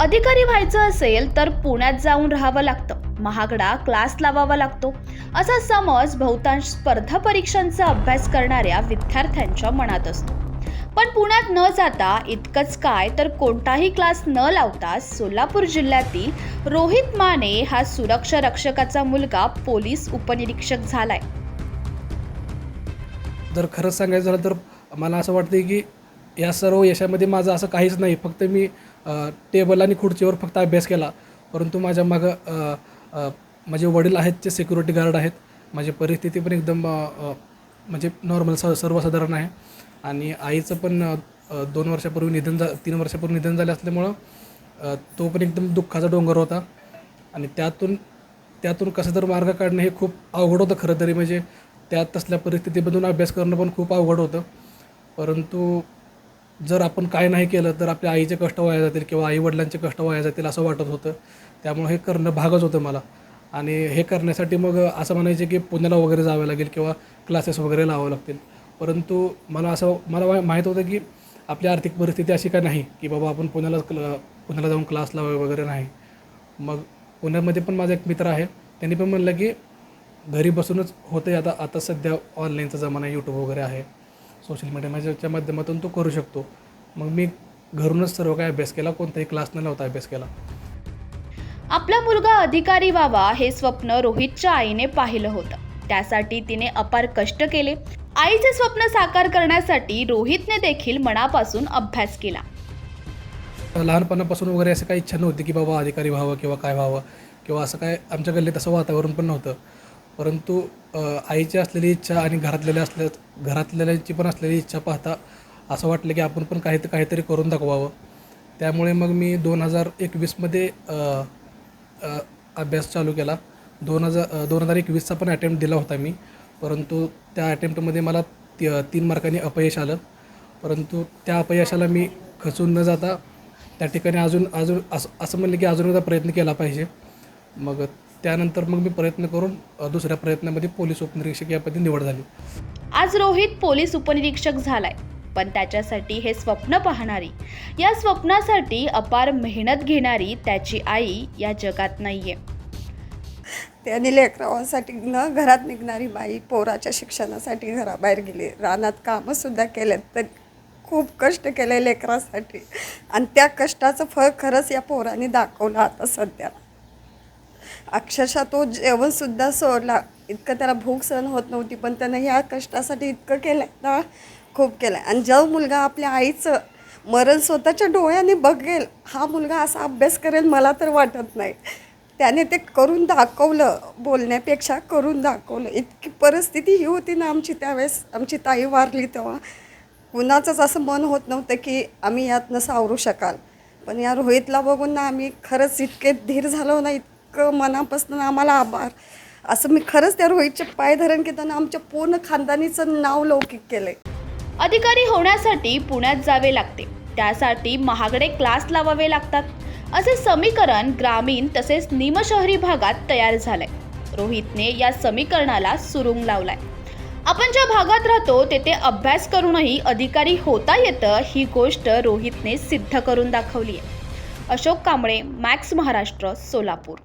अधिकारी व्हायचं असेल तर पुण्यात जाऊन राहावं लागतं. महागडा क्लास लावावा लागतो. असा समज बहुतांश स्पर्धा परीक्षांचा अभ्यास करणाऱ्या विद्यार्थ्यांच्या मनात असतो. पण पुण्यात न जाता इतकंच काय तर कोणताही क्लास न लावता सोलापूर जिल्ह्यातील रोहित माने हा सुरक्षा रक्षकाचा मुलगा पोलीस उपनिरीक्षक झालाय. जर खरंच सांगायचं झालं तर मला असं वाटतं की या सर्व यशामध्ये माझं असं काहीच नाही. फक्त मी टेबल आणि खुर्चीवर फक्त अभ्यास केला. परंतु माझ्या मागं माझे वडील आहेत ते सिक्युरिटी गार्ड आहेत. माझी परिस्थिती पण एकदम म्हणजे नॉर्मल स सर्वसाधारण आहे. आणि आईचं पण दोन वर्षापूर्वी निधन झा तीन वर्षापूर्वी निधन झालं असल्यामुळं तो पण एकदम दुःखाचा डोंगर होता. आणि त्यातून त्यातून कसं तर मार्ग काढणं हे खूप अवघड होतं खरं तरी. म्हणजे त्यात तसल्या परिस्थितीमधून अभ्यास करणं पण खूप अवघड होतं. परंतु जर आपण काय नाही केलं तर आपल्या आईचे कष्ट वाया जातील किंवा आई वडिलांचे कष्ट वाया जातील असं वाटत होतं. त्यामुळे हे करणं भागच होतं मला. आणि हे करण्यासाठी मग असं म्हणायचे की पुण्याला वगैरे जावं लागेल किंवा क्लासेस वगैरे लावावं लागतील. परंतु मला असं मला माहीत होतं की आपली आर्थिक परिस्थिती अशी काय नाही की बाबा आपण पुण्याला क्ल पुण्याला जाऊन क्लास लावावे वगैरे नाही. मग पुण्यामध्ये पण माझा एक मित्र आहे. त्यांनी पण म्हणलं की घरी बसूनच होते आता आता सध्या ऑनलाईनचा जमाना यूट्यूब वगैरे आहे. सोशल मीडियाच्या माध्यमातून तो करू शकतो. मग मी घरूनच सर्व काय अभ्यास केला कोणताही क्लास न लावता अभ्यास केला. आपला मुलगा अधिकारी व्हावा हे स्वप्न रोहितच्या आईने पाहिलं होतं. त्यासाठी तिने अपार कष्ट केले. आईचे स्वप्न साकार करण्यासाठी रोहितने देखील मनापासून अभ्यास केला. लहानपणापासून वगैरे असं काही इच्छा नव्हती की बाबा अधिकारी व्हावं किंवा काय व्हावं किंवा असं काय आमच्या गल्लीत असं वातावरण पण नव्हतं. परंतु आईची असलेली इच्छा आणि घरातलेल्या असल्या घरातलेल्यांची पण असलेली इच्छा पाहता असं वाटलं की आपण पण काही काहीतरी करून दाखवावं. त्यामुळे मग मी दोन हजार एकवीसमध्ये अभ्यास चालू केला. दोन हजार दोन हजार एकवीसचा पण अटेम्प्ट दिला होता मी. परंतु त्या अटेम्प्टमध्ये मला ती तीन मार्कांनी अपयश आलं. परंतु त्या अपयशाला मी खचून न जाता त्या ठिकाणी अजून अजून असं असं म्हणलं की अजून एकदा प्रयत्न केला पाहिजे. मग त्यानंतर मग मी प्रयत्न करून दुसऱ्या प्रयत्नामध्ये पोलीस उपनिरीक्षक यापदी निवड झाली. आज रोहित पोलीस उपनिरीक्षक झालाय पण त्याच्यासाठी हे स्वप्न पाहणारी या स्वप्नासाठी अपार मेहनत घेणारी त्याची आई या जगात नाहीये. त्याने लेकरावासाठी न घरात निघणारी बाई पोराच्या शिक्षणासाठी घराबाहेर गेली. रानात कामंसुद्धा केलेत तर खूप कष्ट केले लेकरासाठी. आणि त्या कष्टाचं फळ खरंच या पोराने दाखवलं आता सध्या अक्षरशः तो जेवणसुद्धा सोडला. इतकं त्याला भूक सहन होत नव्हती पण त्यानं ह्या कष्टासाठी इतकं केलं आहे ना खूप केलं आहे आणि जो मुलगा आपल्या आईचं मरण स्वतःच्या डोळ्याने बघेल हा मुलगा असा अभ्यास करेल मला तर वाटत नाही. त्याने ते करून दाखवलं बोलण्यापेक्षा करून दाखवलं. इतकी परिस्थिती ही होती ना आमची त्यावेळेस आमची ताई वारली तेव्हा. कुणाचंच असं मन होत नव्हतं की आम्ही यातनं सावरू शकाल. पण या रोहितला बघून ना आम्ही खरंच इतके धीर झालो ना इतकं मनापासून आम्हाला आभार. असं मी खरंच त्या रोहितचे पाय धरण घेताना आमच्या पूर्ण खानदानीचं नाव लौकिक केलं अधिकारी होण्यासाठी पुण्यात जावे लागते. त्यासाठी महागडे क्लास लावावे लागतात. असे समीकरण ग्रामीण तसेच निमशहरी भागात तयार झालंय. रोहितने या समीकरणाला सुरुंग लावलाय. आपण ज्या भागात राहतो तेथे अभ्यास करूनही अधिकारी होता येतं ही गोष्ट रोहितने सिद्ध करून दाखवली आहे अशोक कांबळे मॅक्स महाराष्ट्र सोलापूर.